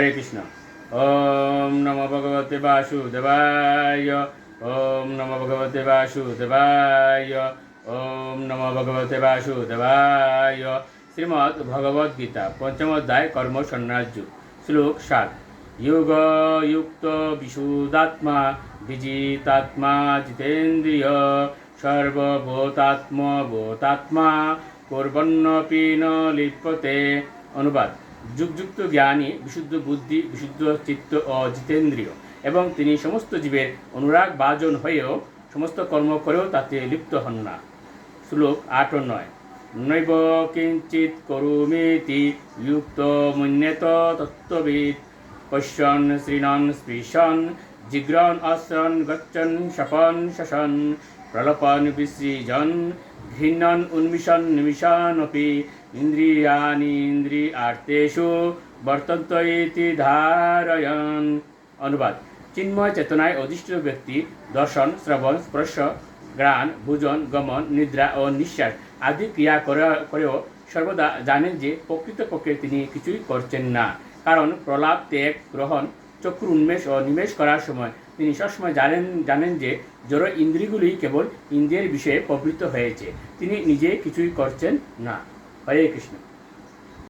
হরে কৃষ্ণ। ওম নম ভগবতে বাসুদেবায়। ওম নম ভগবতে বাসুদেবায়। ওম নম ভগবতে বাসুদেবায়। শ্রীমদ্ ভগবদ গীতা, পঞ্চম অধ্যায়, কর্ম সন্ন্যাস শ্লোক সাত। যোগ যুক্ত বিশুদ্ধাত্মা বিজিতাত্মা, জিতেন্দ্রিয়, সর্বভূতাত্ম, ভূতাত্মা কর্বণ্যপি ন লিপ্যতে অনুবাদ। যুগযুক্ত জ্ঞানী, বিশুদ্ধ বুদ্ধি, বিশুদ্ধ চিত্ত ও জিতেন্দ্রীয়। এবং তিনি সমস্ত জীবের অনুরাগ বাজন হয়েও সমস্ত কর্ম করেও তাতে লিপ্ত হন না। শ্লোক আট ও নয়। নৈব কিঞ্চিত করুমেতি যুক্ত মুন্যত তত্ত্ববিদ। পশ্যন শ্রীনন স্পৃশন জিগ্রন অশ্রন গচ্ছন শপন শশন প্রলপন বিসৃজন ঘৃণন উন্মিষন নিমিষানপি ইন্দ্রিয়ানি ইন্দ্রিয়ার্তেষু বর্তন্ত ইতি ধারয়ন। অনুবাদ। চিন্ময় চেতনায় অধিষ্ঠিত ব্যক্তি, দর্শন, শ্রবণ, স্পর্শ গ্রাণ ভোজন, গমন, নিদ্রা ও নিঃশ্বাস আদি ক্রিয়া করে- করেও সর্বদা জানেন যে প্রকৃতপক্ষে তিনি কিছুই করছেন না। কারণ প্রলাপ, ত্যাগ, গ্রহণ চক্ষুর উন্মেষ ও নিমেষ করার সময় তিনি সবসময় জানেন জানেন যে জড় ইন্দ্রিগুলি কেবল ইন্দ্রিয়ের বিষয়ে প্রবৃত্ত হয়েছে। তিনি নিজে কিছুই করছেন না। হরে কৃষ্ণ।